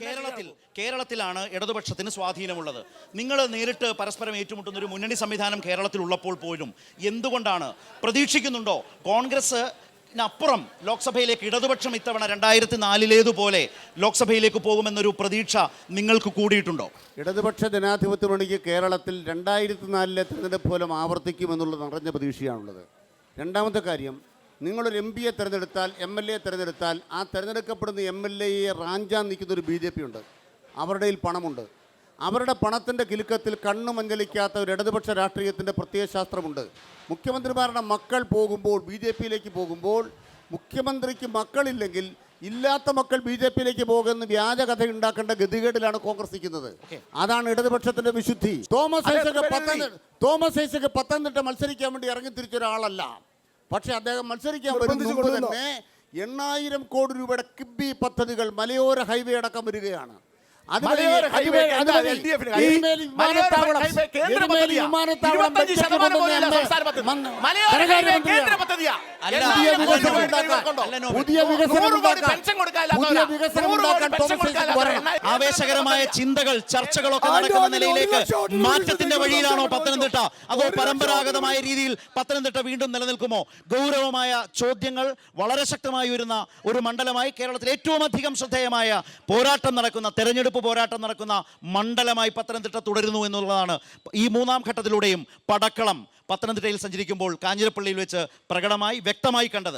കേരളത്തിൽ കേരളത്തിലാണ് ഇടതുപക്ഷത്തിന് സ്വാധീനമുള്ളത്. നിങ്ങൾ നേരിട്ട് പരസ്പരം ഏറ്റുമുട്ടുന്ന ഒരു മുന്നണി സംവിധാനം കേരളത്തിൽ ഉള്ളപ്പോൾ പോലും എന്തുകൊണ്ടാണ്? പ്രതീക്ഷിക്കുന്നുണ്ടോ? കോൺഗ്രസ് അപ്പുറം ലോക്സഭയിലേക്ക് ഇടതുപക്ഷം ഇത്തവണ രണ്ടായിരത്തി നാലിലേതുപോലെ ലോക്സഭയിലേക്ക് പോകുമെന്നൊരു പ്രതീക്ഷ നിങ്ങൾക്ക് കൂടിയിട്ടുണ്ടോ? ഇടതുപക്ഷ ജനാധിപത്യ മുന്നണിക്ക് കേരളത്തിൽ രണ്ടായിരത്തി നാലിലെ തെരഞ്ഞെടുപ്പ് പോലും ആവർത്തിക്കുമെന്നുള്ള നിറഞ്ഞ പ്രതീക്ഷയാണുള്ളത്. രണ്ടാമത്തെ കാര്യം നിങ്ങളൊരു എം പിയെ തിരഞ്ഞെടുത്താൽ എം എൽ എ തിരഞ്ഞെടുത്താൽ ആ തിരഞ്ഞെടുക്കപ്പെടുന്ന എം എൽ എയെ റാഞ്ചാൻ നിൽക്കുന്നൊരു ബി ജെ പി ഉണ്ട്. അവരുടെ പണമുണ്ട്. അവരുടെ പണത്തിന്റെ കിലുക്കത്തിൽ കണ്ണു മഞ്ഞലിക്കാത്ത ഒരു ഇടതുപക്ഷ രാഷ്ട്രീയത്തിന്റെ പ്രത്യയശാസ്ത്രമുണ്ട്. മുഖ്യമന്ത്രിമാരുടെ മക്കൾ പോകുമ്പോൾ ബി ജെ പിയിലേക്ക് പോകുമ്പോൾ മുഖ്യമന്ത്രിക്ക് മക്കളില്ലെങ്കിൽ ഇല്ലാത്ത മക്കൾ ബി ജെ പിയിലേക്ക് പോകുന്ന വ്യാജ കഥ ഉണ്ടാക്കേണ്ട ഗതികേടിലാണ് കോൺഗ്രസ് നിൽക്കുന്നത്. അതാണ് ഇടതുപക്ഷത്തിന്റെ വിശുദ്ധി. തോമസ് ഐസക് പത്തനംതിട്ട തോമസ് ഐസക് പത്തനംതിട്ട മത്സരിക്കാൻ വേണ്ടി ഇറങ്ങി തിരിച്ച ഒരാളല്ല പക്ഷെ അദ്ദേഹം മത്സരിക്കാൻ വരും നിർബന്ധിച്ച് മുമ്പ് തന്നെ എണ്ണായിരം കോടി രൂപയുടെ കിബി പദ്ധതികൾ മലയോര ഹൈവേ അടക്കം വരികയാണ്. അതുവഴി- മലയോര ഹൈവേ അതുവഴി- എന്താ അതുവഴി LDF ന് എരുമേലി മലയോര വിമാനത്താവളം- ഹൈവേ കേന്ദ്ര എരുമേലി പദ്ധതിയാ. വിമാനത്താവളം 25 ശതമാനം കൊണ്ടുവന്ന പോലെയല്ല അന്ന് സംസ്ഥാന പദ്ധതി. മന്ത്രി- മലയോര ഹൈവേ ധനകാര്യമന്ത്രിയാണ്. കേന്ദ്ര പദ്ധതിയാ. അല്ല, പുതിയ ആവേശകരമായ ചിന്തകൾ ചർച്ചകളൊക്കെ നടക്കുന്ന നിലയിലേക്ക് മാറ്റത്തിന്റെ വഴിയിലാണോ പത്തനംതിട്ട? അതോ പരമ്പരാഗതമായ രീതിയിൽ പത്തനംതിട്ട വീണ്ടും നിലനിൽക്കുമോ? ഗൗരവമായ ചോദ്യങ്ങൾ വളരെ ശക്തമായി വരുന്ന ഒരു മണ്ഡലമായി കേരളത്തിൽ ഏറ്റവും അധികം ശ്രദ്ധേയമായ പോരാട്ടം നടക്കുന്ന തെരഞ്ഞെടുപ്പ് പോരാട്ടം നടക്കുന്ന മണ്ഡലമായി പത്തനംതിട്ട തുടരുന്നു എന്നുള്ളതാണ്. ഈ മൂന്നാം ഘട്ടത്തിലൂടെയും പടക്കളം പത്തനംതിട്ടയിൽ സഞ്ചരിക്കുമ്പോൾ കാഞ്ഞിരപ്പള്ളിയിൽ വെച്ച് പ്രകടമായി വ്യക്തമായി കണ്ടത്.